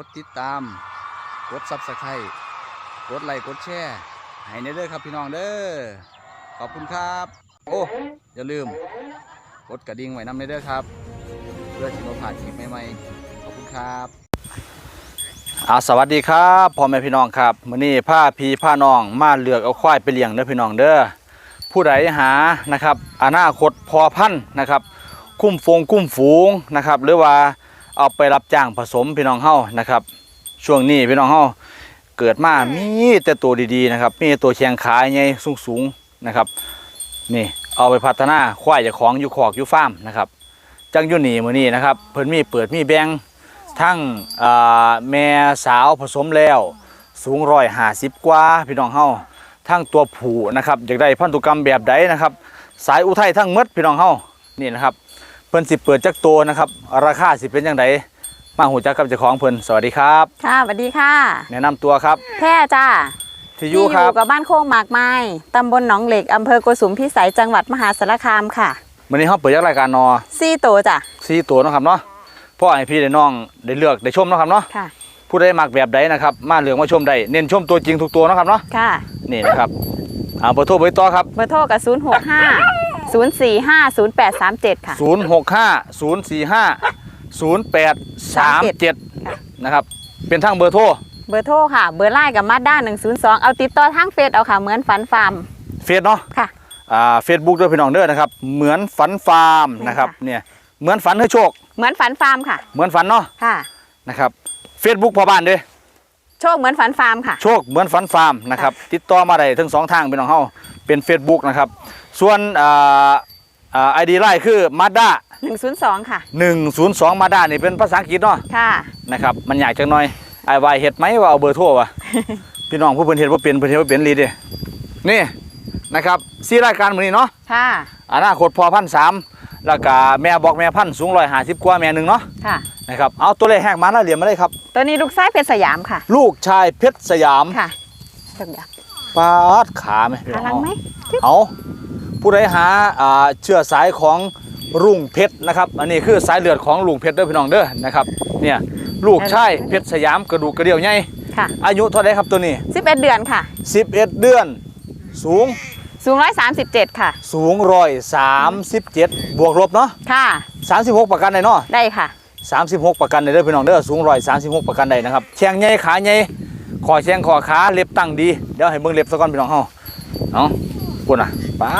กดติดตาม กดซับสไครต์กดไลค์กดแชร์ให้ในเด้อครับพี่น้องเด้อขอบคุณครับ โอ้อย่าลืม กดกระดิ่งไว้นำในเด้อครับ เพื่อที่เราผ่านคลิปใหม่ๆขอบคุณครับอาสวัสดีครับพ่อแม่พี่น้องครับมื้อนี้ผ้าพีผ้าน้องมาเลือกเอาควายไปเลี้ยงเด้อพี่น้องเด้อผู้ใดหานะครับอนาคตพอพันธ์นะครับ คุ้มฟงคุ้มฝูงนะครับ หรือว่า เอาไปรับจ้างผสมพี่น้องเฮานะครับ ช่วงนี้พี่น้องเฮาเกิดมามีแต่ตัวดีๆนะครับ มีตัวแข็งขาใหญ่สูงๆนะครับ นี่เอาไปพัฒนาควายจากของอยู่ขอกอยู่ฟาร์มนะครับจังยู่นี่มือนี้นะครับเพิ่นมีเปิดมีแบงทั้งแม่สาวผสมแล้วสูงร้อยห้าสิบกว่าพี่น้องเฮาทั้งตัวผูนะครับอยากได้พันธุกรรมแบบใดนะครับ สายอุทัยทั้งมดพี่น้องเฮานี่นะครับ พิ่นสิเปิดจักโตวนะครับ ราคาสิเป็นจังไดมาหูจักกับเจ้าของเพิ่นสวัสดีครับ ค่ะสวัสดีค่ะ แนะนำตัวครับ แพร่จ้าที่อยู่ครับกับบ้านโคกหมากไม้ตำบลหนองเหล็กอำเภอโกสุมพิสัยจังหวัดมหาสารคามค่ะวันนี้เฮาเปิดจักรายการนอซี่โตจ้ะสี่ตัวเนาะครับเนาะพ่อให้พี่ได้น้องได้เลือกได้ชมเนาะครับเนาะค่ะผู้ใดมักแบบใดนะครับ มาเลือกมาชมได้เน้นชมตัวจริงทุกตัวเนาะครับเนาะค่ะนี่นะครับเอาเบอร์โทรเบอร์ต่อครับเบอร์โทรกับ 0 6 5 0 4 5 0 8 3 7ค่ะ0650450837นะครับ เป็นทั้งเบอร์โทร เบอร์โทรค่ะ เบอร์ไลน์กับมาด้า102เอาติดต่อทางเฟซเอาค่ะ เหมือนฝันฟาร์มเฟซเนาะ ค่ะ อ่า เฟซบุ๊กด้วยพี่น้องเด้อนะครับ เหมือนฝันฟาร์มนะครับค่ะเนี่ย เหมือนฝันให้โชค เหมือนฝันฟาร์มค่ะ เหมือนฝันเนาะ ค่ะ นะครับ เฟซบุ๊กพอบ้านเด้อ โชคเหมือนฝันฟาร์มค่ะ โชคเหมือนฝันฟาร์มนะครับ ติดต่อมาได้ทั้งสองทางพี่น้องเฮาเป็น Facebook นะครับ ส่วนอ่าอ่าไอดีไลน์คือมาด้า102 ค่ะ 102 มาด้านี่เป็นภาษาอังกฤษเนาะค่ะนะครับมันยากจังหน่อยไอ้วายเฮ็ดไหมว่าเอาเบอร์โทรวะพี่น้องผู้เพิ่นเฮ็ดบ่เป็นเพิ่นเฮ็ดบ่เป็นลีเด้นี่นะครับสี่รายการมื้อนี้เนาะค่ะอนาคตพอพันสามแล้วก็แม่บอกแม่พันธุ์สูง150กว่าแม่หนึงเนาะค่ะนะครับเอาตัวเลขแหกมาแล้วเหรียญมาเลยครับ ตัวนี้ลูกไส้เพชรสยามค่ะ ลูกชายเพชรสยามค่ะเดี๋ยวปาดขาไหมพี่ขาน้องลังไหมเอา ผู้ใดหาอ่าเชื้อสายของรุ่งเพชรนะครับอันนี้คือสายเลือดของลุงเพชรเด้อพี่น้องเด้อนะครับเนี่ยลูกชายเพชรสยามกระดูกกระเดี่ยวใหญ่ค่ะอายุเท่าไหรครับตัวนี้ 11 เดือนค่ะ 11 เดือน สูงสูง137ค่ะ สูงร้อยสามสิบเจ็ดบวกลบเนาะค่ะสามสิบหกประกันได้เนาะได้ค่ะสามสิบหกประกันได้เด้อพี่น้องเด้อสูงร้อยสามสิบหกประกันได้นะครับแข้งใหญ่ขาใหญ่คอแข้งคอขาเล็บตั้งดีเดี๋ยวให้เบิ่งเล็บซะก่อนพี่น้องเฮาเอา ปุ่นอะป๊า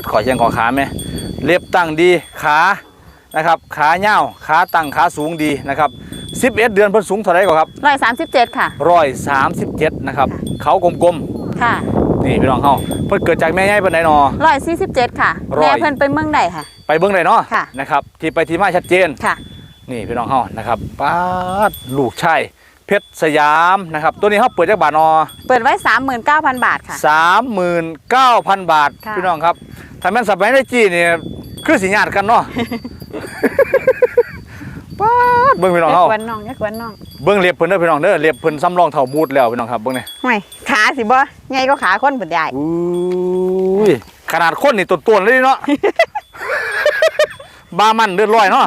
ดคอแข้งคอขาไหมเล็บตั้งดีขานะครับขาเหี่ยวขาตั้งขาสูงดีนะครับสิบเอ็ดเดือนเพิ่นสูงเท่าไหรก่อนครับ137ค่ะร้อยสามสิบเจ็ดนะครับเขากลมค่ะๆนี่พี่น้องเฮาเพิ่นเกิดจากแม่ใหญ่ปานใดนอ147ค่ะร้อย แม่เพิ่นไปเมืองใดค่ะ ไปเบิ้งเลยเนาะค่ะ นะครับที่ไปที่มาชัดเจน ค่ะ นี่พี่น้องเฮานะครับป้าดลูกชาย เพชรสยามนะครับตัวนี้เขาเปิดจากบาทนอเปิดไว้ 39,000 บาทค่ะ สามหมื่นเก้าพันบาทค่ะ พี่น้องครับถ้าแม่นสับไม้ได้จี้เนี่ยคือสิญาติกันเนาะป้าดเบิ้งพี่น้องอย่าเฮากวนน้องอย่ากวนน้องเบิ้งเล็บเพิ่นเด้อพี่น้องเด้อเล็บเพิ่นซ้ำรองเท่าบูดแล้วพี่น้องครับเบิ้งนี่ห่วยขาสิบ่ใหญ่ก็ขาคนพุ่นใหญ่อุ้ยขนาดคนนี่ตัวๆเลยเนาะ บามันเลือดลอยเนาะ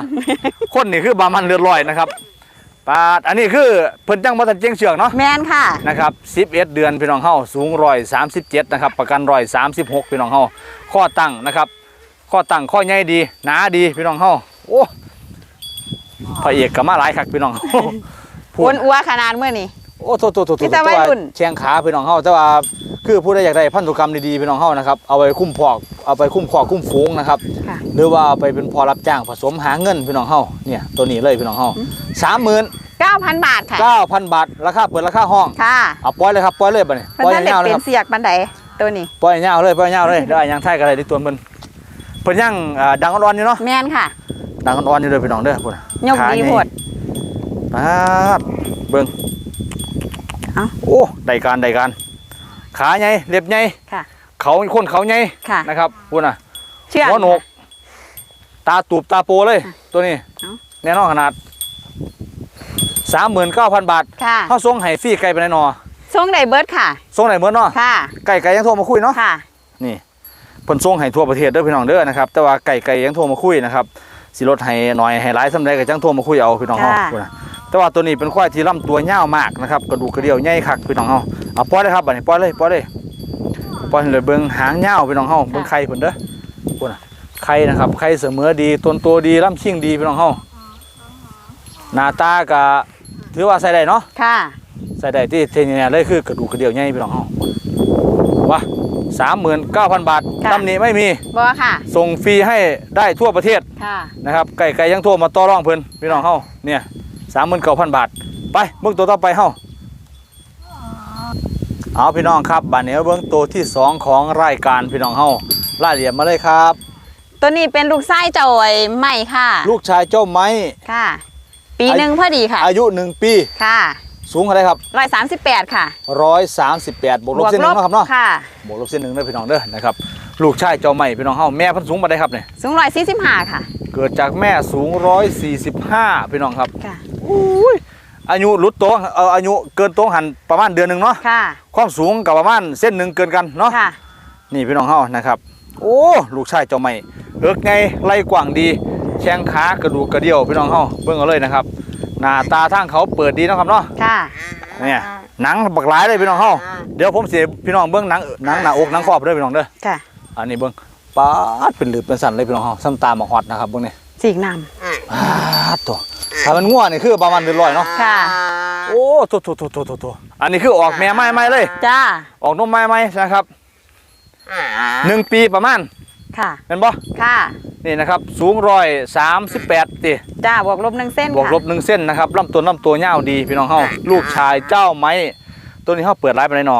คนนี่คือบามันเลือดลอยนะครับ ปาดอันนี้คือเพิ่นจังบ่ทันเจียงเชือกเนาะแมนค่ะ นะครับ11 เดือนพี่น้องเฮาสูง137นะครับประกัน136พี่น้องเฮาข้อตั้งนะครับ ข้อตั้งข้อใหญ่ดีหนาดีพี่น้องเฮาโอ้พระเอกก็มาหลายคักพี่น้องเฮาพูอ้วดนอัวขนาดมื้อนี้ โอ้โตโตโตโตมีแต่วัยรุ่นแข้งขาพี่น้องเฮาแต่ว่าคือผู้ใดอยากได้พันธุกรรมดีๆพี่น้องเฮานะครับเอาไปคุ้มพอกเอาไปคุ้มครอกคุ้มฝูงนะครับ ค่ะ หรือว่าเอาไปเป็นพอรับจ้างผสมหาเงินพี่น้องเฮาเนี่ยตัวนี้เลยพี่น้องเฮาสามหมื่น9,000 บาทค่ะ เก้าพันบาทราคาเปิดราคาห้องค่ะเอาปล่อยเลยครับปล่อยเลยบัดนี้เพิ่นปล่อยท่านได้ยาวๆเลยเป็คนรับ เสียกบันไดตัวนี้ ปล่อยยาวเลยปล่อยยาวเลยได้ยังไทยกันเลยในตัวมันเพิ่นยังอ่าดังอ่อนๆอยู่เนาะแม่นค่ะ ดังอ่อนๆอยู่เลยพี่น้องเด้อพุ่นน่ะยกขาดีใหญ่โหดปาดเบิ่ง เอ้าโอ้ได้การได้การ ขาใหญ่เล็บใหญ่ค่ะ เขาคนเขาใหญ่ค่ะนะครับพุ่นน่ะเชื่องหัวโหนก ตาตูบตาโปเลย ตัวนี้เอ้าแน่นอนขนาดสามหมื่นเก้าพันบาทค่ะเขาส่งให้ฟรีไก่ไปไหนนอทรงไดเบิร์ดค่ะส่งไหนเหมือนเนาะค่ะไก่ไก่ยังโทรมาคุยเนาะค่ะ นี่เพิ่นส่งให้ทั่วประเทศเด้อพี่น้องเด้อนะครับแต่ว่าไก่ไก่ยังโทรมาคุยนะครับสิลดให้หน่อยให้หลายสำใดก็จังโทรมาคุยเอาพี่น้องเฮาค่ะพุ่นน่ะ แต่ว่าตัวนี้เป็นควายที่ลำตัวยาวมากนะครับกระดูกกระเดี่ยวใหญ่คักพี่น้องเฮาเอาปล่อยเลยครับบัดนี้ปล่อยเลยปล่อยเลยปล่อยเลยเบิ่งหางยาวพี่น้องเฮาเบิ่งไข่เพิ่นเด้อพุ่นน่ะไข่นะครับไข่เสมอดีต้นโตดีลำชิงดีพี่น้องเฮาหน้าตาก็ถือว่าใส่ได้เนาะค่ะใส่ได้ที่เทนี่เลยคือกระดูกกระเดี่ยวใหญ่พี่น้องเฮาว่าสามหมื่นเก้าพันบาทค่ะตำหนิไม่มีบอค่ะ ส่งฟรีให้ได้ทั่วประเทศค่ะนะครับไก่ไก่ยังโทรมาต่อรองเพิ่นพี่น้องเฮาเนี่ย สามหมื่นเก้าพันบาท ไปเบื้องตัวต่อไปเฮาเอาพี่น้องครับบัดนี้เบื้องตัวที่สองของรายการพี่น้องเฮารายละเอียดมาเลยครับ ตัวนี้เป็นลูกไส้เจ้าไอ้ใหม่ค่ะ ลูกชายเจ้าไม้ค่ะ ปีหนึ่งพอดีค่ะ อายุหนึ่งปีค่ะ สูงเท่าไหรครับร้อยสามสิบแปดค่ะร้อยสามสิบแปดบวกลบเส้นหนึ่งเนาะครับเนาะค่ะบวกลบเส้นหนึ่งเด้อพี่น้องเด้อนะครับลูกชายเจ้าไม้พี่น้องเฮาแม่เพิ่นสูงมาได้ครับเนี่ยสูงร้อยสี่สิบห้าค่ะ เกิดจากแม่สูงร้อยสี่สิบห้าพี่น้องครับค่ะ อุ้ยอายุหลุดโตวเอ่ออายุเกินโตวหันประมาณเดือนหนึ่งเนาะค่ะ ความสูงกับประมาณเส้นหนึ่งเกินกันเนาะค่ะ นี่พี่น้องเฮานะครับ โอ้ลูกชายเจ้าใหม่เอิกไงไล่กว้างดี แข้งขากระดูกกระเดี่ยวพี่น้องเฮาเบิ่งเอาเลยนะครับ หน้าตาทางเขาเปิดดีเนาะครับเนาะค่ะเนี่ยหนังบักหลายเลยพี่น้องเฮาเดี๋ยวผมสิพี่น้องเบิ่งหนังหนังหน้าอกหนังครอบเด้อพี่น้องเด้อค่ะ อันนี้เบิ่งป๊าดเป็นหลืบเป็นสันเลยพี่น้องเฮาซ้ำตาหมอกฮอดนะครับเบิ่งนี่สีกน ป๊าดตัวถ้ามันง่วนี่คือประมาณเดือนร้อยเนาะำค่ะ โอ้โถโถโถโถโถโถอันนี้คือออกแม่ไม้ไม้เลย จ้า ออกนมไม้ไม้นะครับหนึ่งปีประมาณค่ะ เป็นบ่ค่ะ นี่นะครับ สูงร้อยสามสิบแปดตีจ้าบวกลบหนึ่งเส้นบวกค่ะลบหนึ่งเส้นนะครับลำตัวลำตัวยาวดีพี่น้องเฮาลูกชายเจ้าไม้ ตัวนี้เขาเปิดร้านไปไหนหนอ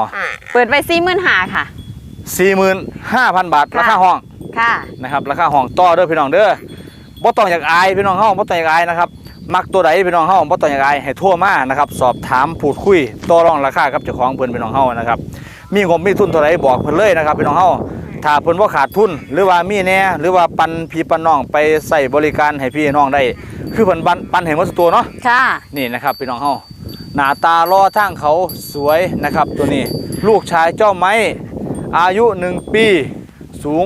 เปิดไว้สี่หมื่นหาค่ะสี่หมื่นห้าพันบาทค่ะราคาห้องค่ะนะครับราคาห้องต่อเด้อพี่น้องเด้อ บ่ต้องอยากอายพี่น้องเฮาบ่ต้องอยากอายนะครับมักตัวใดพี่น้องเฮาบ่ต้องอยากอายให้โทรมานะครับ สอบถามพูดคุยต่อรองราคากับเจ้าของเพิ่นพี่น้องเฮานะครับ มีงบมีทุนเท่าไหร่บอกเพิ่นเลยนะครับพี่น้องเฮาถ้าเพิ่นบ่ขาดทุน หรือว่ามีแหน่หรือว่าปันพี่ปันน้องไปใส่บริการให้พี่น้องได้ คือเพิ่นปันปันให้หมดทุกตัวเนาะค่ะ นี่นะครับพี่น้องเฮาหน้าตาล่อทางเขาสวยนะครับ ตัวนี้ลูกชายเจ้าไม้อายุ 1 ปี สูง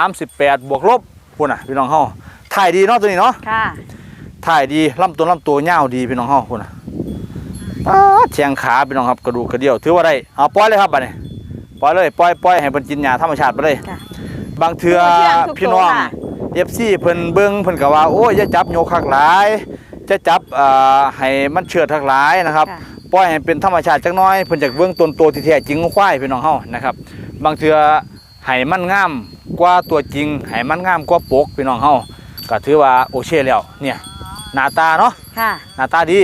138 บวกลบพุ่นน่ะพี่น้องเฮา ถ่ายดีเนาะตัวนี้เนาะค่ะถ่ายดีลำตัวลำตัวยาวดีพี่น้องเฮาพุ่นน่ะป๊าดแขงขาพี่น้องครับกระดูกกระเดี่ยวถือว่าได้เอาปล่อยเลยครับบัดนี้ปล่อยเลยปล่อยปล่อยให้เพิ่นกินหญ้าธรรมชาติไปเลย ค่ะ บางเทื่อเชื่องทุกตัวพี่น้องค่ะเอฟซีเพิ่นเบิ่งเพิ่นก็ว่าโอ้ยอย่าจับโยคักหลายจะจับเอ่อให้มันเชือดทักหลายนะครับค่ะ ปล่อยให้เป็นธรรมชาติจักหน้อยเพิ่นจากเบื้องต้นตัวที่แท้จริงของควายพี่น้องเฮานะครับ บางเทื่อให้มันงามกว่าตัวจริงให้มันงามกว่าปกพี่น้องเฮา ก็ถือว่าโอเคแล้วเนี่ยหน้าตาเนาะค่ะ หน้าตาดี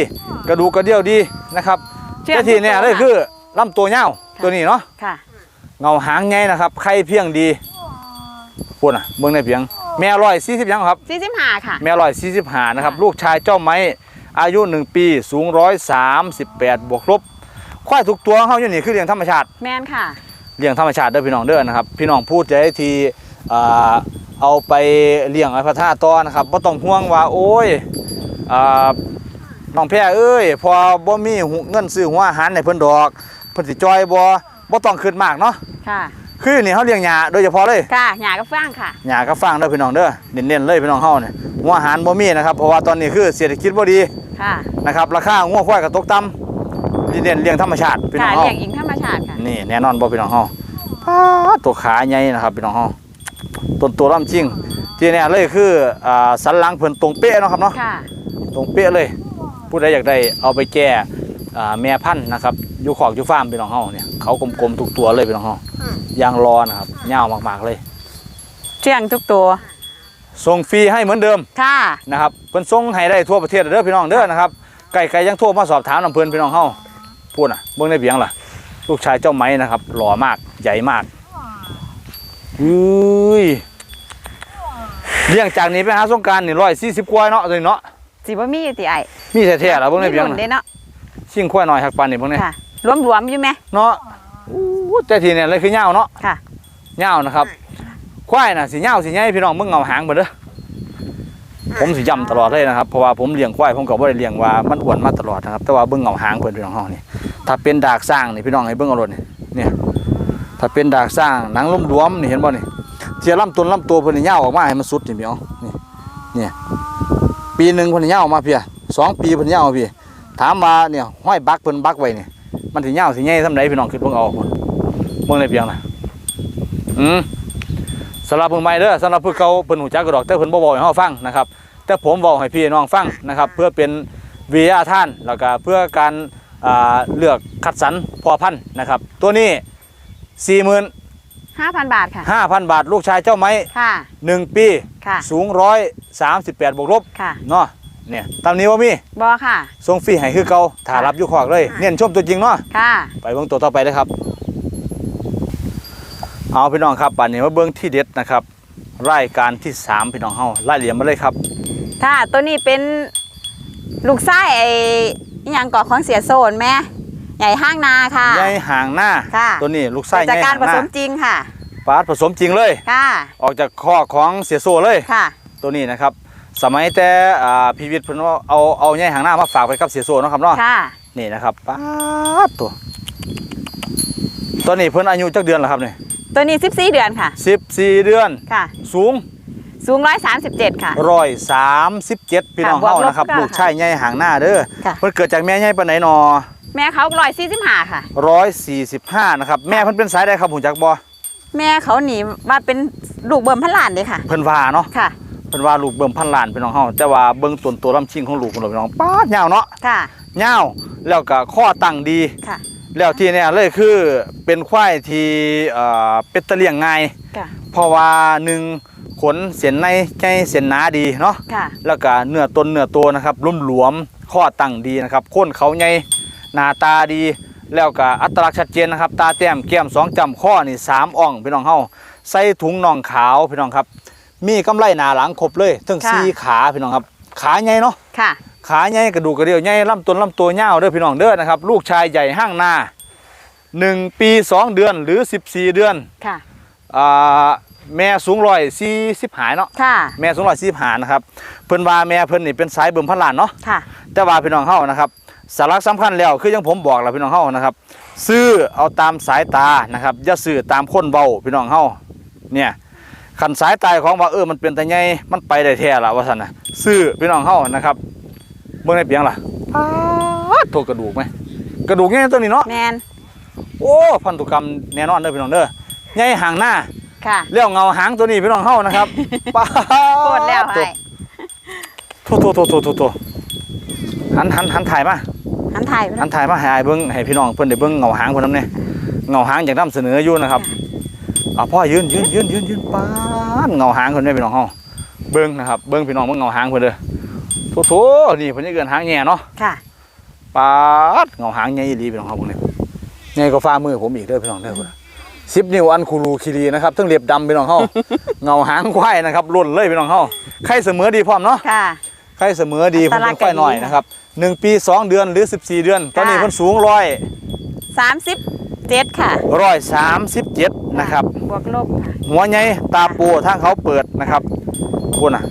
กระดูกกระเดี่ยวดีนะครับเชื่องแต่ที่เนี่ยทุกตัวเลยคือลำตัวยาวตัวนี้เนาะค่ะ เงาหางใหญ่นะครับไข่เพียงดีพูดน่ะเบิ่งในเพียง แม่ร้อยสี่สิบยังครับสี่สิบห้าค่ะ แม่ร้อยสี่สิบห้านะครับ ลูกชายเจ้าไม้ อายุหนึ่งปีสูงร้อยสามสิบแปดบวกลบควายทุกตัวของเขาอยู่นี่คือเลี้ยงธรรมชาติ แมนค่ะ เลี้ยงธรรมชาติเด้อพี่น้องเด้อนะครับ พี่น้องพูดจะได้ทีอ่า เอาไปเลี้ยงไอ้พัฒนาต่อนะครับบ่ต้องห่วงว่าโอ้ยอ่าน้องแพ้เอ้ย พอบ่มีเงินซื้อหัวอาหารให้เพิ่นดอกเพิ่นสิจอยบ่บ่ต้องคิดมากเนาะค่ะ คืออยู่นี่เขาเลี้ยงหญ้าโดยเฉพาะเลยค่ะหยากับฟางค่ะหญ้ากับฟางเด้อพี่น้องเด้อเน้นๆเลยพี่น้องเฮาเนี่ยหัวอาหารบ่มีนะครับเพราะว่าตอนนี้คือเศรษฐกิจบ่ดีค่ะนะครับราคางัวควายก็ตกต่ำเน้นๆเลี้ยงธรรมชาติพี่น้ค่ะองเฮาเลี้ยงอิงธรรมชาติค่ะนี่แน่นอนบ่พี่น้องเฮาป๊าดตัวขาใหญ่นะครับพี่น้องเฮา ต้นตัวลำจริง ที่เนี่ยเลยคืออ่าสันหลังเพิ่นตรงเป๊ะเนาะครับเนาะค่ะ ตรงเป๊ะเลย ผู้ใดอยากได้เอาไปแก้อ่าแม่พันธุ์นะครับอยู่ขอกอยู่ฟาร์มพี่น้องเฮาเนี่ยเขากลมๆทุกตัวเลยพี่น้องเฮายางรอนะครับยาวมากๆเลยเชื่องทุกตัว ส่งฟรีให้เหมือนเดิม ค่ะ นะครับเพิ่นส่งให้ได้ทั่วประเทศเด้อพี่น้องเด้อนะครับไก่ไก่ยังโทรมาสอบถามนํเพิ่นพี่น้องเฮาพูดน่ะเบิ่งในเบียงล่ะ ลูกชายเจ้าไม้นะครับหล่อมากใหญ่มาก อุ้ยเลี้ยงจากนี้ไปหาสงกรารนี่ร้อยสี่สิบกว่าเนาะตัวนี้เนาะสิบ่มีติไอ้มีแท้ๆแล้วเบิ่งในเพียงมีรุ่นเด้น่ะเนาะชิงควายหน่อยหักปานนี่เบิ่งนี่ค่ะรวมๆอยู่ไหมเนาะอู้แต่ทีเนี่ยเลยคือเหย้าเนาะค่ะเหย้านะครับควายน่ะสิเหย้าสิใหญ่พี่น้องมึงเงาหางเบิดเด้อผมสิย้ำตลอดเลยนะครับเพราะว่าผมเลี้ยงควายผมก็บ่ได้เลี้ยงว่ามันอ้วนมาตลอดนะครับแต่ว่าเบิ่งเงาหางเพิ่นพี่น้องเฮานี่ถ้าเป็นดากสร้างนี่พี่น้องให้เบิ่งเอารถนี่เนี่ย ถ้าเป็นดากสร้างหนังลุ่มหลวมนี่เห็นบ่นี่เทียลำต้นลำตัวเพิ่นเนี่ยาออกมาให้มันสุดนี่พี่น้อนี่เนี่ยปีหนึ่งเพิ่นนี่ยาออกมาเพียสองปีเพิ่นยาวมาพี่ถามว่าเนี่ยห้อยบักเพิ่นบักไว้นี่มันสิยาวสิใหญ่ส่ำใดพี่น้องคิดเบิ่งเอาเบิ่งได้เพียงนะอืมสำหรับเพิ่นใหม่เด้อสำหรับเพิ่นเก่าเพิ่นหูจักก็ดอกแต่เพิ่นบ่บอกให้เฮาฟังนะครับแต่ผมเว้าให้พี่น้องฟังนะครับ เพื่อเป็นวิทยาท่านแล้วก็เพื่อการเลือกคัดสรรพอพันธุ์นะครับ ตัวนี้ 5,000บาทค่ะ45,000บาท ลูกชายเจ้าไม้ค่ะ1ปีค่ะสูงร้อย38บวกลบค่ะเนาะเนี่ยตามนี้ว่ามีบอค่ะส่งฟรีให้คือเก่าถ้ารับอยู่ขอกเลยเน้นชมตัวจริงเนาะค่ะไปเบิ่งตัวต่อไปเลยครับ เอาพี่น้องครับป่านนี้มาเบิ่งที่เด็ดนะครับรายการที่3พี่น้องเฮาไล่เหลี่ยมมาเลยครับค่ะตัวนี้เป็นลูกไส้ไอ้อิหยังก่อของเสียโซนแม่ ใหญ่ห้างนาค่ะใหญ่ห่างหน้า ค่ะตัวนี้ลูกไส้จากใหญ่การห่างผหน้าสมจริงค่ะ ปาดผสมจริงเลย ค่ะ ออกจากข้อของเสียโซเลย ค่ะ ตัวนี้นะครับ สมัยแต่อ่าพีวิทย์เพิ่นว่าเอาเอาใยหางหน้ามาฝากไปกับเสียโซเนาะครับเนาะ ค่ะ นี่นะครับป๊าดตัว ตัวนี้เพิ่นอายุจักเดือนแล้วครับนี่ตัวนี้ 14 เดือนค่ะ 14 เดือน ค่ะ สูง สูง 137 ค่ะ137พี่น้องค่ะบวกเฮาลบนะครับก็ลูกชายใหญ่หางหน้าเด้อค่ะเพิ่นเกิดจากแม่ใหญ่ปานไหนนอแม่เขา145ค่ะ145นะครับแม่เพิ่นเป็นสายใดครับหูจักบ่แม่เขาหนีว่าเป็นลูกเบิ่มพันล้านเลยค่ะ เพิ่นว่าเนาะค่ะ เพิ่นว่าลูกเบิ่มพันล้านพี่น้องเฮาแต่ว่าเบิ่งต้นตัวลำชิงของลูกของเราพี่น้องป๊าดยาวเนาะค่ะ ยาวแล้วก็ข้อตั้งดี ค่ะ แล้วที่เนี่ยเลยคือเป็นควายที่เอ่อเป็นตะเลียงง่าย ค่ะ เพราะว่าหนึ่งขนเส้นในใจเส้นหนาดีเนาะค่ะ แล้วก็เนื้อตนเนื้อตัวนะครับรุ่มหลวมๆข้อตั้งดีนะครับค้นเขาใหญ่หน้าตาดี แล้วก็อัตลักษณ์ชัดเจนนะครับ ตาแต้มแก้มสองจำข้อนี่สามอ่องพี่น้องเฮาใส่ถุงน่องขาวพี่น้องครับ มีกำไลหน้าหลังครบเลยทั้งค่ะ สี่ขาพี่น้องครับ ขาใหญ่เนาะ ค่ะ ขาใหญ่กระดูกกระเดี่ยวใหญ่ลำต้นลำตัวยาวเด้อพี่น้องเด้อนะครับ ลูกชายใหญ่ห้างนาหนึ่งปีสองเดือนหรือ14เดือนค่ะอ่าแม่สูงร้อยสี่สิบหายเนาะค่ะ แม่สูงร้อยสี่สิบหานะครับเพิ่นว่าแม่เพิ่นนี่เป็นสายเบิ่มพันล้านเนาะค่ะแต่ว่าพี่น้องเฮานะครับสาระสำคัญแล้วคืออยังผมบอกแล้วพี่น้องเฮานะครับ ซื้อเอาตามสายตานะครับอย่าซื้อตามคนเบาพี่น้องเฮาเนี่ยขันสายตาของว่าเออมันเป็นแต่ไงมันไปได้แท้ละว่าซั่นนะซื้อพี่น้องเฮานะครับเบิ่งในเปียงล่ะป๊าดโทษกระดูกไหมกระดูกใหญ่ตัวนี้เนาะแมนโอ้พันธุกรรมแน่นอนเด้อพี่น้องเด้อใหญ่ห่างหน้าค่ะเลี้ยวเงาหางตัวนี้พี่น้องเฮานะครับป๊าดโคตรแล้วไอ้โทโทโทโทโทโทหันหันหันถ่ายมาหันไทยไปหันถ่ายมาให้อ้ายเบิ่งให้พี่น้องเพิ่นได้เบิ่งเงาหางเพิ่นนำเนี่ยเงาหางอยากนำเสนออยู่นะครับอ่าพ่อยืนยืนยืนยืนยืนป๊าดเงาหางเพิ่นได้พี่น้องเฮาเบิ่งนะครับเบิ่งพี่น้องเบิ่งเงาหางเพิ่นเด้อ โทโทนี่เพิ่นจะเกินหางแง่เนาะค่ะป๊าดเงาหางใหญ่อีหลีพี่น้องเฮาเบิ่งนี่ใหญ่กว่าฝ่ามือผมอีกเด้อพี่น้องเด้อพุ่นสิบนิ้วอันคูรูคิรีนะครับทั้งเล็บดำพี่น้องเฮาเงาหางควายนะครับล่นเลยพี่น้องเฮาใครเสมอดีพร้อมเนาะค่ะใครเสมอดีผมเป็นควายหน่อยนะครับหนึ่งปีสองเดือนหรือ14เดือน ตอนนี้ค่ะเพิ่นสูงร้อย37ค่ะร้อยสามสิบเจ็ดนะครับบวกลบค่ะหัวใหญ่ตาปูทางเขาเปิดนะครับคุณอะ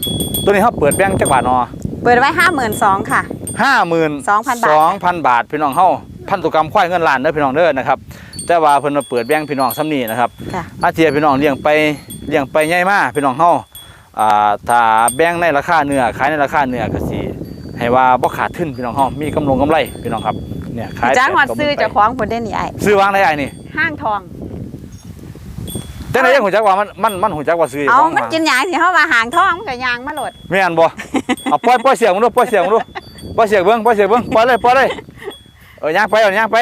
ตัวนี้เขาเปิดแบงค์จักบาทเนอเปิดไว้52,000ค่ะ ห้าหมื่น2,000บาท สองพันบาทพี่น้องเฮาพันธุกรรมควายเงินล้านเด้อพี่น้องเด้อนะครับแต่ว่าเพิ่นมาเปิดแบงค์พี่น้องซ้ำนี่นะครับค่ะ อาเทียพี่น้องเลี้ยงไปเลี้ยงไปใหญ่มาพี่น้องเฮาอ่าถ้าแบ่งในราคาเนื้อขายในราคาเนื้อก็สิให้ว่าบ่ขาดทุนพี่น้องเฮามีกำลงกำไรพี่น้องครับเนี่ยขายจ้างหอดแปดซื้อหมื่นไปเจ้าของผลได้นี่ไอ้ซื้อวางได้ไอ้นี่ห้างทอง แต่ไหนยังหูจักว่ามันมันมันหูจักว่าซื้อเอาของมันกินหยางสิเฮาว่าหางทองมันก็ยางมาโหลดแม่นบ่เอาปล่อยปล่อยเสียงมึงดูปล่อยเสียงมึงดูปล่อยเสียงเบิ่งปล่อยเสียงเบิ่งปล่อยเลยปล่อยเลยเออย่างไปเอาย่างไป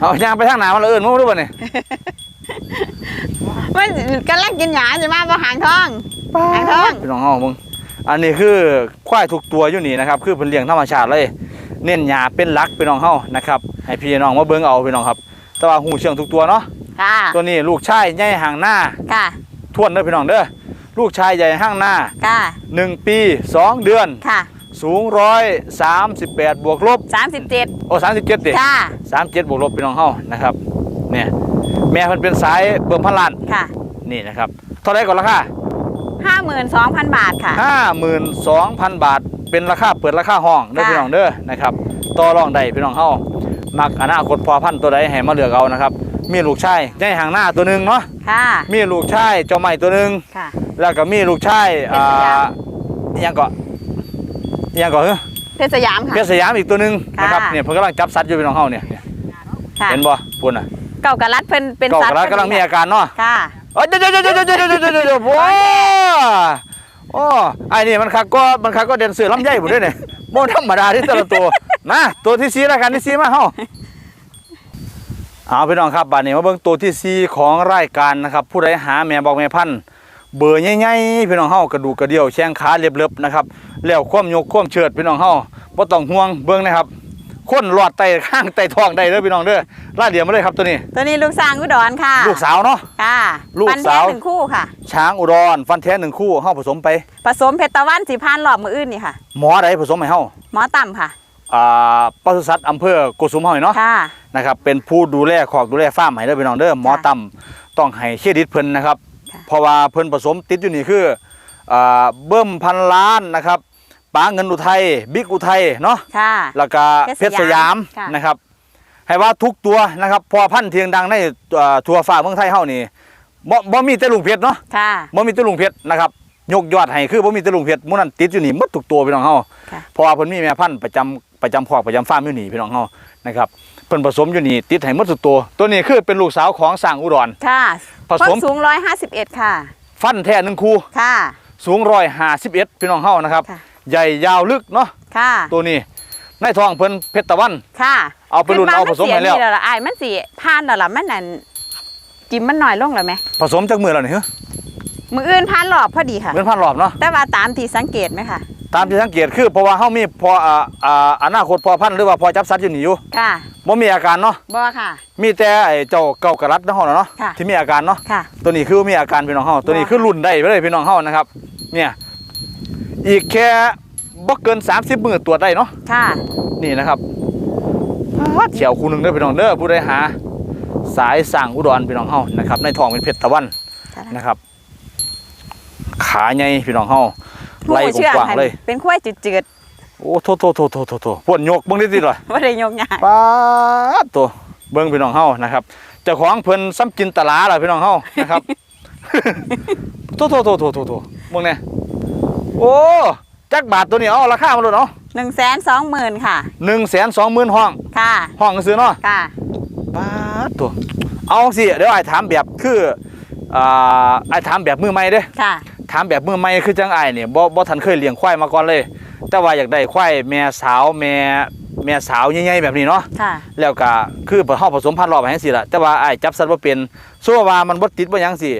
เอาย่างไปทางหน้ามันเลยเอิ้นมึงดูบ่นี่มันกำลังกินหยางสิมาบ่หางทองหางทองพี่น้องเฮามึงอันนี้คือควายทุกตัวอยู่นี่นะครับ คือเพิ่นเลี้ยงธรรมชาติเลย เน้นหญ้าเป็นหลักพี่น้องเฮานะครับให้พี่น้องมาเบิ่งเอาพี่น้องครับ แต่ว่าหูเชื่องทุกตัวเนาะ ค่ะ ตัวนี้ลูกชายใหญ่ห่างหน้าค่ะทวนเด้อพี่น้องเด้อลูกชายใหญ่ห่างหน้าค่ะ1ปี2เดือนค่ะ สูงร้อยสามสิบแปดบวกลบสามสิบเจ็ดโอ้สามสิบเจ็ดดิค่ะสามเจ็ดบวกลบพี่น้องเฮานะครับเนี่ยแม่เพิ่นเป็นสายเบิ่มพันล้านค่ะ นี่นะครับเท่าไหรก่อนราคาห้าหมื่นสองพันบาทค่ะห้าหมื่นสองพันบาท เป็นราคาเปิดราคาห้องเด้อค่ะพี่น้องเด้อนะครับต่อรองได้พี่น้องเฮามักอนาคตพอพันธุ์ตัวใดให้มาเลือกเอานะครับ มีลูกชายใหญ่ห่างหน้าตัวหนึงเนาะค่ะมีลูกชายเจ้าใหม่ตัวหนึงค่ะ แล้วก็มีลูกชายเพชรสยามอิหยังก็อิหยังก็เฮ้ยเพชรสยามค่ะ เพชรสยามอีกตัวหนึงค่ะ นะครับเนี่ยเพิ่นกำลังจับสัตว์อยู่พี่น้องเฮาเนี่ยเนี่ยค่ะเห็นบ่ปุ่นอะเก่ากะรัดเพิ่นเป็นเก่าสัตกว์ระกำลังมีอาการเนาะ ค่ะ เอ้ยเดี๋ยวเดี๋ยวเดี๋ยวเดี๋ยวเดี๋ยวเดี๋ยวเดี๋ยวเดี๋ยวโอ้โอ้ไอ้นี่มันคักก็มันคักก็เด่นเสือลำไยหมดเลยเนี่ยโมธรรมดาที่แต่ละตัวมาตัวที่สีแล้วกันที่สีมาเฮา เอาพี่น้องครับบัดนี้มาเบิ่งตัวที่สีของรายการนะครับ ผู้ใดหาแม่บอกแม่พันธุ์เบอร์ใหญ่ๆพี่น้องเฮากระดูกกระเดี่ยวแข้งขาเรียบๆนะครับแล้วความยกความเฉิดพี่น้องเฮาบ่ต้องห่วงเบิ่งนะครับคนหลอดไตข้างไตท้องได้เด้อพี่น้องเด้อลาดเดียวมาเลยครับตัวนี้ ตัวนี้ลูกสร้างอุดรค่ะ ลูกสาวเนาะค่ะลูกฟันแท้สาวหนึ่งคู่ค่ะ ช้างอุดรฟันแท้หนึ่งคู่เฮาผสมไป ผสมเพชรตะวันสีพานหลอบมืออื่นนี่ค่ะ หมอใดผสมให้เฮาหมอต่ำค่ะอ่า ปศุสัตว์อำเภอโกสุมเฮานี่เนาะค่ะ นะครับเป็นผู้ดูแลคอกดูแลฟาร์มให้เด้อพี่น้องเด้อหมอต่ำต้องให้เครดิตเพิ่นนะครับ ค่ะ เพราะว่าเพิ่นผสมติดอยู่นี่คืออ่าเบิ่มพันล้านนะครับป๋าเงินอุทัยบิ๊กอุทัยเนาะค่ะ แล้วก็เพเพชชรสามมรสยายมค่ะ นะครับ ให้ว่าทุกตัวนะครับพอพันธุ์เทียงดังในอ่าทั่วฟ้าเมืองไทยเฮานี่บ่บ่มีแต่ลุงเพชรเนาะ ค่ะ บ่มีแตะลุงเพชรนะครับยกยอดให้คือบ่มีแตะลุงเพชรหมู่นั้นติดอยู่นี่หมดทุกตัวพี่น้องเฮาค่ะ เพราะว่าเพิ่นมีแม่พันธุ์ประจำ ประจำคอกประจำฟาร์มอยู่นี่พี่น้องเฮานะครับเพิ่นผสมอยู่นี่ติดให้หมดทุกตัว ตัวนี้คือเป็นลูกสาวของสร้างอุดร ค่ะผสม ความสูงร้อยห้าสิบเอ็ดค่ะ ฟันแท้หนึ่งคู่ค่ะ สูง151พี่น้องเฮานะครับ ค่ะ ใหญ่ยาวลึกเนาะค่ะ ตัวนี้ในท้องเพิ่นเพชรตะวัน ค่ะเอาไปรุ่นคิดว่เอาผสมให้แล้วนเสียนี่แล้วล่ะอ้ายมันสีพานแล้วล่ะมันนั่นจิ้มมันหน่อยลงแล้วไหมผสมจากมือแล้วนี่เฮ้ยมืออื่นพานหลอบพอดีค่ะเป็นพันรอบเนาะแต่ว่าตามที่สังเกตไหมค่ะ ตามที่สังเกตคือเพราะว่าเฮามีพออ่าอ่าอนาคตพอพันธุ์หรือว่าพอจับสัตว์อยู่นี่อยู่ค่ะบ่มีอาการเนาะบ่ค่ะ มีแต่ไอ้เจ้าเก่ากระรัดเนาะเฮาเนาะค่ะที่มีอาการเนาะค่ะ ตัวนี้คือมีอาการพี่น้องเฮาตัวนี้คือรุ่นได้ไปเลยพี่น้องเฮานะครับ เนี่ยอีกแค่บ่เกิน 30มื้อตรวจได้เนาะค่ะ นี่นะครับพาดเฉียวคู่หนึงเด้อพี่น้องเด้อผู้ใดหา สายสั่งอุดรพี่น้องเฮานะครับ ในท้องเป็นเพชรตะวันนะครับ ขาใหญ่พี่น้องเฮา ไล่ผู้เชื่อกว้างค่ะๆเลย เป็นขั้วจืดโอ้โทโทโทโทโทโทพวนยกเบิ่งได้ติล่ะๆว่าได้ยกงานป๊าดตัวเบิ่งพี่น้องเฮานะครับเจ้าของเพิ่นซ้ำกินตะลาล่ะพี่น้องเฮานะครับโตโตโตโตโตโตเบิ่งแน่โอ้จักบาทตัวนี้เอาราคามาโลดเนาะหนึ่งแสนสองหมื่นค่ะ120,000ห้องค่ะห้องซื้อเนาะค่ะป๊าดตัวเอาสิเดี๋ยวอ้ายถามแบบคืออ่าอ้ายถามแบบมือใหม่เด้อค่ะ ถามแบบมือใหม่คือจังอ้ายนี่บ่บ่ทันเคยเลี้ยงควายมาก่อนเลย แต่ว่าอยากได้ควายแม่สาวแม่แม่สาวใหญ่ๆแบบนี้เนาะค่ะแล้วก็คือเฮาผสมพันธุ์รอบให้จังซี่ล่ะแต่ว่าอ้ายจับสัตว์บ่เป็นสู้ว่ามันบ่ติดบ่หยังสิ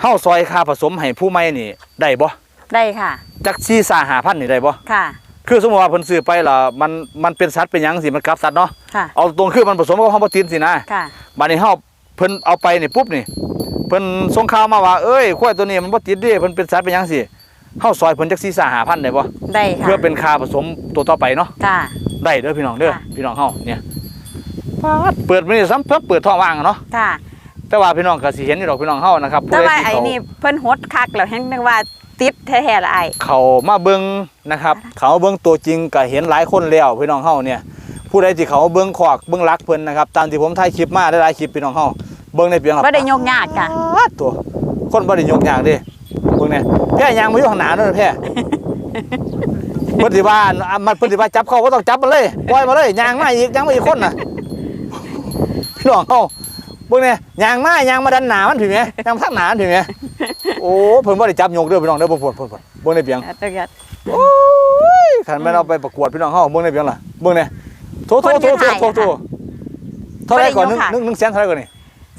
เฮาซอยค่าผสมให้ผู้ใหม่นี่ได้บ่ได้ค่ะ จัก4 5 5พันนี่ได้บ่ค่ะ คือสมมุติว่าเพิ่นซื้อไปแล้วมันมันเป็นสัตว์เป็นหยังสิมันกลับสัตว์เนาะค่ะ เอาตรงคือมันผสมกับเฮาบ่ติดสินะค่ะ บัดนี้เฮาเพิ่นเอาไปนี่ปุ๊บนี่เพิ่นส่งข่าวมาว่าเอ้ยควายตัวนี้มันบ่ติดเด้เพิ่นเป็นสัตว์เป็นหยังสิเฮาซอยเพิ่นจัก4 5 5พันได้บ่ได้ค่ะเพื่อเป็นค่าผสมตัวต่อไปเนาะค่ะได้เด้อพี่น้องเด้อค่ะ พี่น้องเฮาเนี่ยปาดเปิดมื้อนี้ซ้ำเพิ่นเปิดท้องว่างอะเนาะค่ะแต่ว่าพี่น้องก็สิเห็นอยู่ดอกพี่น้องเฮานะครับผู้แต่ใดว่าที่ไอ้เขานี่เพิ่นหดคักแล้วแฮงนึกว่าติดแท้ๆละไอ้เขามาเบิ่งนะครับเขามาเบิ่งตัวจริงก็เห็นหลายคนแล้วพี่น้องเฮาเนี่ย ผู้ใดที่เขามาเบิ่งขอกเบิ่งรักเพิ่นนะครับตามที่ผมถ่ายคลิปมาได้หลายคลิปพี่น้องเฮา เบิ่งในเพียงบ่ได้ยกยากค่ะปาดตัวคนบ่ได้ยกยากเด้เบิ่งเนี่ยแพ้ยางมาอยู่ข้างหน้านั่นแพ้เพิ่นสิว่าอะมันเพิ่นสิว่าจับเขาบ่ต้องจับมันเลยปล่อยมาเลยยางมาอีกยางมาอีกคนน่ะพี่น้องเฮาเบิ่งเนี่ยยางมายางมาดันหน้ามันถึงไงยางทางหน้ามันถึงไงโอ้เพิ่นบ่ได้จับยกเด้อพี่น้องเด้อบ่ปวดปวดปวดเบิ่งในเพียงตัวเกิดโอ้ยขันแม่นเอาไปประกวดพี่น้องเฮาเบิ่งได้เพียงล่ะเบิ่งเนี่ยโทโทโทโทโทโทเท่าไหรก่อนหนึ่งหนึ่งหนึ่งแสนเท่าไหรก่อนนี่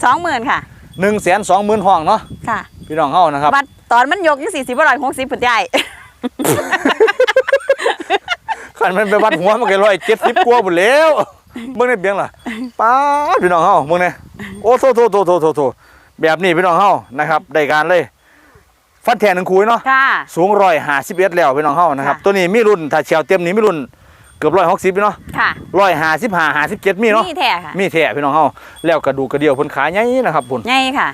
20,000ค่ะหนึ่งแสนสองหมื่นห้องเนาะค่ะพี่น้องเฮานะครับบัดตอนมันยกจัง40บ่ร้อย60พุ่นใหญ่ขันแม่นไปวัดหัวมันก็ร้อยเจ็ดสิบกว่าหมดแล้วเบิ่งได้เพียงล่ะป้าดพี่น้องเฮาเบิ่งเนี่ยโอ้โถโถโถโถโถโถแบบนี้พี่น้องเฮานะครับได้การเลย ฟันแทนหนึ่งคุยเนาะค่ะสูงร้อยห้าสิบเอ็ดแล้วพี่น้องเฮานะครับค่ะตัวนี้มีรุ่นถ้าเชียวเต็มนี้มีรุ่น เกือบร้อยหกสิบเนาะค่ะร้อยห้าสิบห้าห้าสิบเจ็ดมีเนาะนี่แท้ค่ะมีแท้พี่น้องเฮาแล้วกระดูกกระเดี่ยวเพิ่นขายใหญ่นะครับพุ่นใหญ่ค่ะ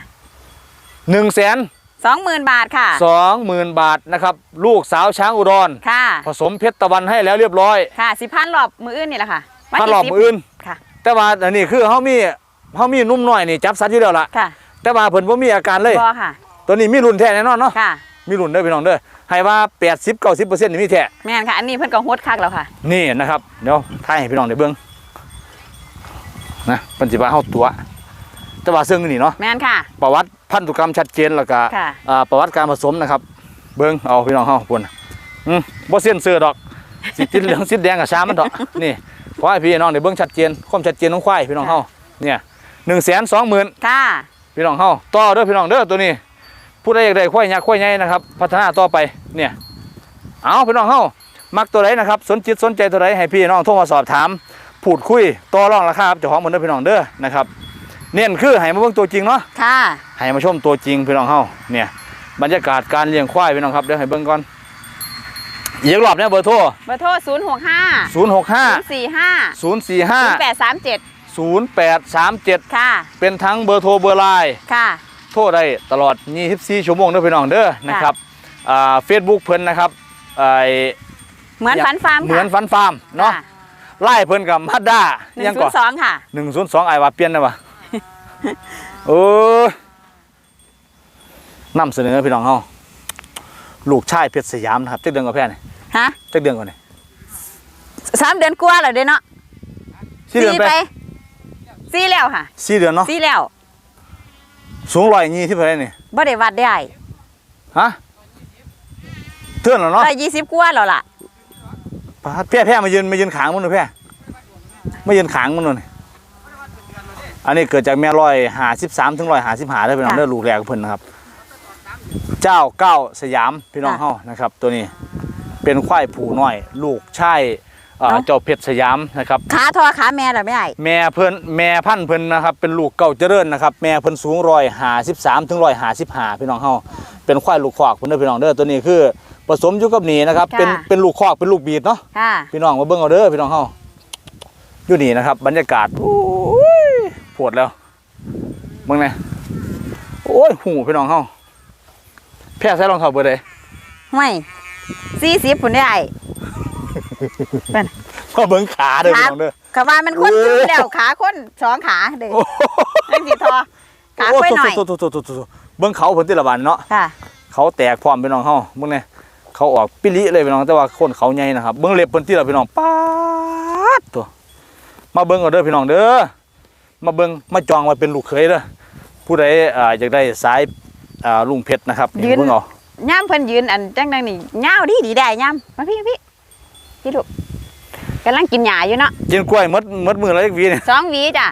หนึ่งแสนสองหมื่นบาทค่ะสองหมื่นบาทนะครับ ลูกสาวช้างอุดรค่ะ ผสมเพชรตะวันให้แล้วเรียบร้อยค่ะสิพันรอบมืออื่นนี่แหละค่ะวันพันที่รอบสิมืออื่นค่ะ แต่ว่าอันนี้คือเฮามีเฮามีนุ่มน้อยนี่จับสัตว์อยู่แล้วล่ะค่ะ แต่ว่าเพิ่นบ่มีอาการเลยบอค่ะ ตัวนี้มีรุ่นแท้แน่นอนเนาะค่ะ มีรุ่นเด้อพี่น้องเด้อให้ว่า 80 90%นี่มีแท้แม่นค่ะ อันนี้เพิ่นก็ฮดคักแล้วค่ะ นี่นะครับเดี๋ยวถ่ายให้พี่น้องได้เบิ่งนะเพิ่นสิว่าเฮาตัวแต่ว่าซึ่งนี่เนาะแม่นค่ะ ประวัติพันธุกรรมชัดเจนแล้วก็ค่ะ อ่าประวัติการผสมนะครับ เบิ่งเอาพี่น้องเฮาพุ่นน่ะอืมบ่เส้นเสือดอกสิติดเหลืองสิแดงกับช้ามันดอกนี่ขอให้พี่น้องได้เบิ่งชัดเจนความชัดเจนของควายพี่น้องเฮาเนี่ย120,000 ค่ะ พี่น้องเฮาต่อเด้อพี่น้องเด้อตัวนี้ ผู้ใดอยากได้ควายยักษ์ควายใหญ่นะครับพัฒนาต่อไปเนี่ยเอาพี่น้องเฮามักตัวไหนนะครับสนจิตสนใจตัวไหนให้พี่น้องโทรมาสอบถามพูดคุยต่อรองราคาครับเจ้าของเหมือนเด้อพี่น้องเด้อนะครับเน้นคือให้มาเบิ่งตัวจริงเนาะค่ะให้มาชมตัวจริงพี่น้องเฮาเนี่ยบรรยากาศการเลี้ยงควายพี่น้องครับเดี๋ยวให้เบิ่งก่อนอีกรอบเนี่ยเบอร์โทรเบอร์โทร0 6 5 065 0 4 5 045 0 8 3 7 0837 ค่ะ เป็นทั้งเบอร์โทรเบอร์ไลน์ค่ะ โทรได้ตลอด 24 ชั่วโมงเด้อพี่น้องเด้อนะครับอ่าเฟซบุ๊กเพิ่นนะครับไอเหมือนฟันฟาร์มเหมือนฟันฟาร์มเนาะไล่เพิ่นกับมาด้าหนึ่ยังงศูก่อนย์สองค่ะ102ไอ้ว่าเปลี่ยนได้ปะเออนำเสนอพี่น้องเฮาลูกชายเพชรสยามนะครับจักเดือนกับแพ้นี่ฮะจักเดือนก่อนนี่สามเดือนกว่าแล้วเด้เนาะสี่เดือนไปสี่แล้วค่ะสี่เดือนเนาะสี่แล้ว สูงร้อยยี่ที่เท่าไหร่นี่บ่ได้วัดได้ฮะเทื่อนแล้วเนาะร้อยยี่สิบกว่าแล้วล่ะปาดแพ้แพ้มายืนมายืนขางมันหน่อยแพ้มายืนขางมันหน่อยอันนี้เกิดจากแม่ร้อยหาสิบสามถึงร้อยหาสิบหาได้เป็นน้องค่ะเลือลูกแรกของเพิ่นนะครับ เจ้าเก้าสยามพี่น้องค่ะเฮานะครับ ตัวนี้เป็นควายผูน้อย ลูกชายเอ่อเอ้าเจ้าเพชรสยามนะครับขาทอขาแม่เหรอไม่ไอ้แม่เพิ่นแม่พันธุ์เพิ่นนะครับเป็นลูกเก่าเจริญนะครับแม่เพิ่นสูงร้อยหาสิบสามถึงร้อยหาสิบหาพี่น้องเฮาเป็นควายลูกคอกเพิ่นเด้อพี่น้องเด้อตัวนี้คือผสมอยู่กับนี่นะครับเป็นเป็นลูกคอกเป็นลูกบีดเนาะค่ะพี่น้องมาเบิ่งเอาเด้อพี่น้องเฮาอยู่นี่นะครับ บรรยากาศโอ้ยปวดแล้วเบิ่งแหน่โอ้ยหูพี่น้องเฮาแพ้ใส่รองเท้าเบอร์ใดไม่สี่สิบผุนได้ ก็เบิ้งขาเด้อน้องเด้อขาว่ามันคนซื้อแล้วขาคนสองขาเด้อไม่นสิทอขาไปหน่อยเบิ้งเขาผลที่ละบานเนาะเขาแตกพร้อมพี่น้องเขาเมื่อไงเขาออกปิลิเลยพี่น้องแต่ว่าคนเขาใหญ่นะครับเบิ้งเล็บผลที่ละพี่น้องป้าดตัว มาเบิ้งกันเด้อพี่น้องเด้อมาเบิ้งมาจองมาเป็นลูกเขยเด้อผู้ใดอ่อยากได้สายอ่าลุงเพชรนะครับยืนเบิ้งเอาย่ำมเพิ่นยืนอันจังดังนี่ย่าวดีดีได้ย่ำมมาพี่พี่ พี่ลูกกำลังกินหญ้าอยู่เนาะกินกล้วยหมดหมดมือแล้วอีกวีเนี่ยสองหวีจ้ะ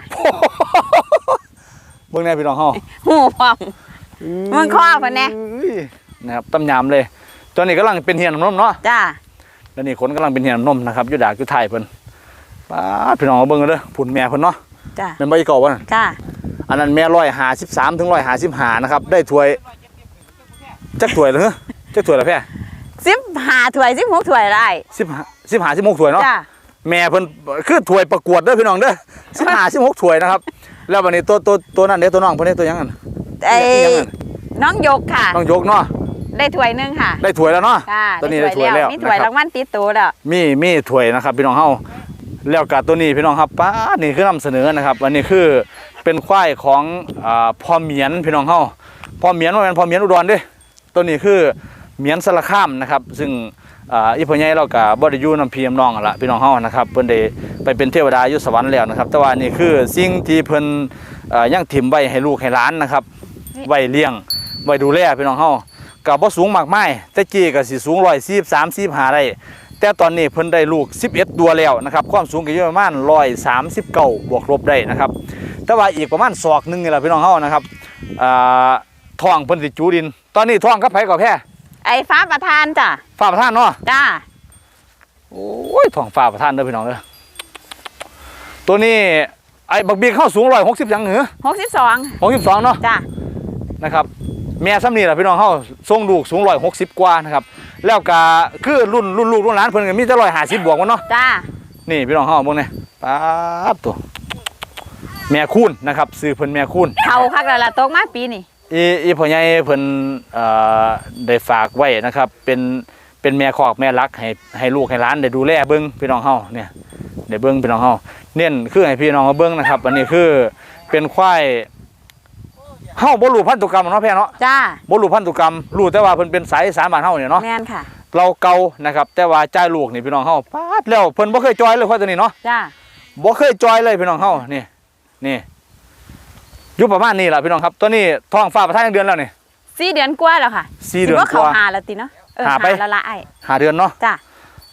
เบิ่งแน่พี่น้องเฮาหูพร้อม มึงคอเพิ่นแน่ อุ้ยนะครับตำยำเลยตอนนี้กำลังเป็นเหียนน้ำนมเนาะจ้าแล้วนี่คนกำลังเป็นเหียนน้ำนมนะครับอยู่ดากอยู่ไทายเพิ่นป้าดพี่น้องเอาเบิ่งเอาเด้อผุนแม่เพิ่นเนาะจ้าเป็นใบเก่าบ่นั่นค่ะอันนั้นแม่153ถึง155นะครับ ได้ถ้วยจักถ้วยเหรอจักถ้วยละแพ่ สิบหาถ้วยสิบหกถ้วยได้15 15 16ถ้วยเนาะจ้าแม่เพิ่นคือถ้วยประกวดเด้อพี่น้องเด้อ15 16ถ้วยนะครับ แล้ววันนี้ตัวตัวตัวนั้นเด้อตัวน้องเพิ่นเด้อตัวหยังนั่นไอ้อีหยังนั่นน้องยกค่ะ น้องยกเนาะได้ถ้วยหนึงค่ะได้ถ้วยแล้วเนาะค่ะตอนนี้ได้ถ้วยแล้วมีถ้วยนะครับรางวัลติดตัวแล้วมีมีถ้วยนะครับ พี่น้องเฮาแล้วกับตัวนี้พี่น้องครับป้าดนี่คือนำเสนอนะครับ อันนี้คือเป็นควายของอ่าพ่อเหมียนพี่น้องเฮาพ่อเหมียนว่าเป็นพ่อเหมียนอุดรเด้ตัวนี้คือ เหมียนสารคามนะครับ ซึ่งอ่าอีพ่อใหญ่เรากับบ่ได้อยู่นำพี่น้องนั่นละพี่น้องเฮานะครับเพิ่นได้ไปเป็นเทวดาอยู่สวรรค์แล้วนะครับ แต่ว่านี่คือสิ่งที่เพิ่นอ่ายังถิ่มไว้ให้ลูกให้หลานนะครับไว้เลี้ยงไว้ดูแลพี่น้องเฮาก็บ่สูงมากมายแต่กี้ก็สิสูง143 45ได้แต่ตอนนี้เพิ่นได้ลูก 11 ตัวแล้วนะครับความสูงก็อยู่ประมาณ139บวกลบได้นะครับแต่ว่าอีกประมาณศอกหนึงนี่แหละพี่น้องเฮานะครับอ่าท้องเพิ่นสิจูดิน ตอนนี้ท้องกับไผก็แพ้ ไอ้ฟ้าประธานจ้ะฟ้าประธานเนาะจ้าโอ้ยท้องฟ้าประธานเด้อพี่น้องเด้อตัวนี้ไอ้บักเบียเข้าสูงร้อยหกสิบยังเหรอหกสิบสองหกสิบสองเนาะจ้านะครับแม่ซ้ำนี่แหละพี่น้องเขาทรงลูกสูงร้อยหกสิบกว่านะครับแล้วก็คือรุ่นรุ่นลูกรุ่นหลานเพิ่นก็มีแต่ร้อยห้าสิบบวกมันเนาะจ้านี่พี่น้องเขาเบิ่งเนี่ยป๊าบตัวแม่คูณนะครับซื้อเพิ่นแม่คูณเขาคักแล้วล่ะตกมาปีนี่ อีอีพ่อใหญ่เพิ่นเอ่อได้ฝากไว้นะครับ เป็นเป็นแม่คอกแม่รักให้ให้ลูกให้หลานได้ดูแลเบิ่งพี่น้องเฮาเนี่ยได้เบิ่งพี่น้องเฮาเน้นคือให้พี่น้องมาเบิ่งนะครับ อันนี้คือเป็นควายเฮาบ่รู้พันธุกรรมเนาะแพ่เนาะจ้าบ่รู้พันธุกรรมรู้แต่ว่าเพิ่นเป็นสายสามบ้านเฮาเนี่ยเนาะแม่นค่ะ เราเก่านะครับ แต่ว่าจ่ายลูกนี่พี่น้องเฮาปาดแล้วเพิ่นบ่เคยจอยเลยควายตัวนี้เนาะจ้าบ่เคยจอยเลยพี่น้องเฮานี่นี่ อยู่ประมาณนี้ล่ะพี่น้องครับ ตัวนี้ท้องฟ้าประทานยังเดือนแล้วนี่สี่เดือนกว่าแล้วค่ะสี่เดือนสิบ่กเขาว่าหาแล้วติเนาะเออหาไปละละไอ้หาเดือนเนาะจ้า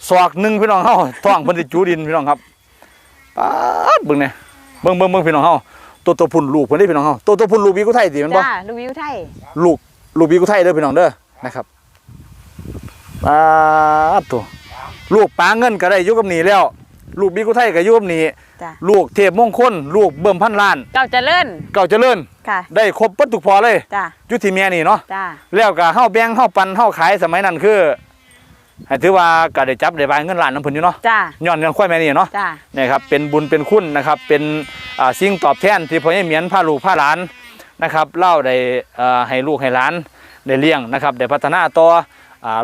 ศอกหนึ่งพี่น้องเฮาท้องเพิ่นสิจูดินพี่น้องครับป๊าดเบิ่งเนี่ยเบิ่งเบิ่งเบิ่งพี่น้องเฮาตัวตัวพุ่นลูกเพิ่นนี่พี่น้องเฮาตัวตัวพุ่นลูกบีกุไทยติแมันบ่จ้าลูกวิวไทยลูกลูกบีกุไทยเด้อพี่น้องเด้อนะครับป๊าดตัวลูกปลาเงินก็ได้อยู่กับนี่แล้ว ลูกบีกุไทยก็อยู่กับนี่จ้าลูกเทพมงคลลูกเบิ่มพันล้าน เก่าเจริญเก่าเจริญ ค่ะ ได้ครบเบิดทุกพอเลยจ้าอยู่ที่แม่นี่เนาะจ้า แล้วก็เฮาแบ่งเฮาปันเฮาขายสมัยนั้นคือให้ถือว่าก็ได้จับได้บายเงินล้านนํเพิ่นอยู่เนาะจ้า ย้อนเงินควายแม่นี่เนาะ จ้านี่ครับเป็นบุญเป็นคุณนะครับเป็นอ่าสิ่งตอบแทนที่พ่อใหญ่เหมียนพาลูกพาหลานนะครับเล่าได้เอ่อให้ลูกให้หลานได้เลี้ยงนะครับได้พัฒนาต่ออ่า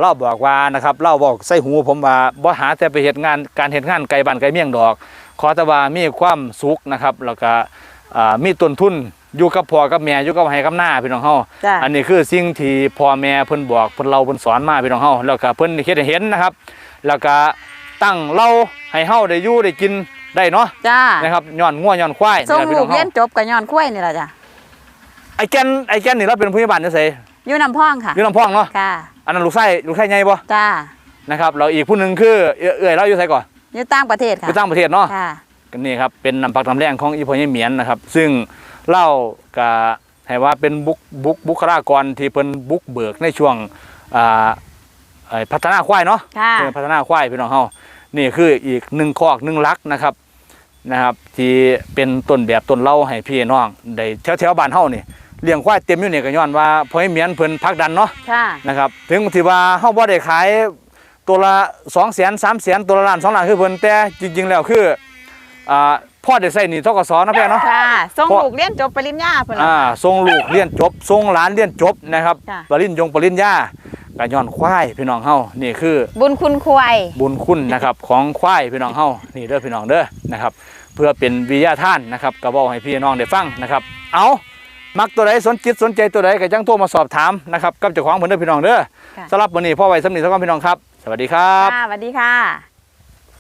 เล่าบอกว่านะครับเล่าบอกใส่หูผมว่าบ่หาแต่ไปเฮ็ดงานการเฮ็ดงานไกลบ้านไกลเมี่ยงดอก ขอแต่ว่ามีความสุขนะครับแล้วก็อ่ามีต้นทุนอยู่กับพ่อกับแม่อยู่กับให้กับหน้าพี่น้องเฮาจ้าอันนี้คือสิ่งที่พ่อแม่เพิ่นบอกเพิ่นเราเพิ่นสอนมาพี่น้องเฮาแล้วก็เพิ่นเฮ็ดให้เห็นนะครับ แล้วก็ตั้งเราให้เฮาได้อยู่ได้กินได้เนาะจ้านะครับย้อนงัวย้อนควายส่งนี่แหละพี่ลูน้อกงเรียเฮานจบกับย้อนคุ้ยนี่แหละจ้ะไอ้แก่นไอ้แก่นนี่เราเป็นผู้ใหญ่บ้านจังไส อยู่น้ำพ่องค่ะอยู่ลำพองเนาะค่ะอันนั้นลูกไส้ลูกไส้ใหญ่บ่จ้านะครับเราอีกผู้หนึงคือเอื้อเอื้อยเราอยู่ไสก่อนอยู่ต่างประเทศอค่ะยู่ต่างประเทศเนาะค่ะ ก็นี่ครับเป็นน้ำพักน้ำแรงของอีพ่อใหญ่เหมียนนะครับ ซึ่งเล่าก็ให้ว่าเป็นบุคบุคบุคลากรที่เพิ่นบุกเบิกในช่วงอ่าเอ่อพัฒนาควายเนาะ ค่ะเป็นพัฒนาควายพี่น้องเฮานี่คืออีกหนึ่งคอกหนึ่งลักนะครับนะครับ ที่เป็นต้นแบบต้นเล่าให้พี่น้องได้แถวแถวๆบ้านเฮานี่ เลี้ยงควายเต็มอยู่นี่ก็ย้อนว่าพ่อให้เมียนเพิ่นพักดันเนาะค่ะนะครับถึงที่ว่าเฮาบ่ได้ขายตัวละ2แสน3แสนตัวละล้าน2ล้านคือเพิ่นแต่จริง ๆ แล้วคืออ่าพ่อได้ใส่หนี่ทกสนะแพ่เนาะค่ะส่งเพราะลูกเรียนจบปริญญาเพิ่นล่ะอ่าส่งลูกเรียนจบส่งหลานเรียนจบนะครับจ้ะปริญญงปริญญาก็ย้อนควายพี่น้องเฮานี่คือ บุญคุณควายบุญคุณนะครับของควายพี่น้องเฮานี่เด้อพี่น้องเด้อนะครับ เพื่อเป็นวิทยาทานนะครับกระบอกให้พี่น้องได้ฟังนะครับ เอา มักตัวใดสนจิตสนใจตัวใดก็จังโทรมาสอบถามนะครับกับเจ้าของเพิ่นเด้อพี่น้องเด้อค่ะสำหรับวันนี้พ่อไว้สำนีสักวันพี่น้องครับ สวัสดีครับ ค่ะสวัสดีค่ะ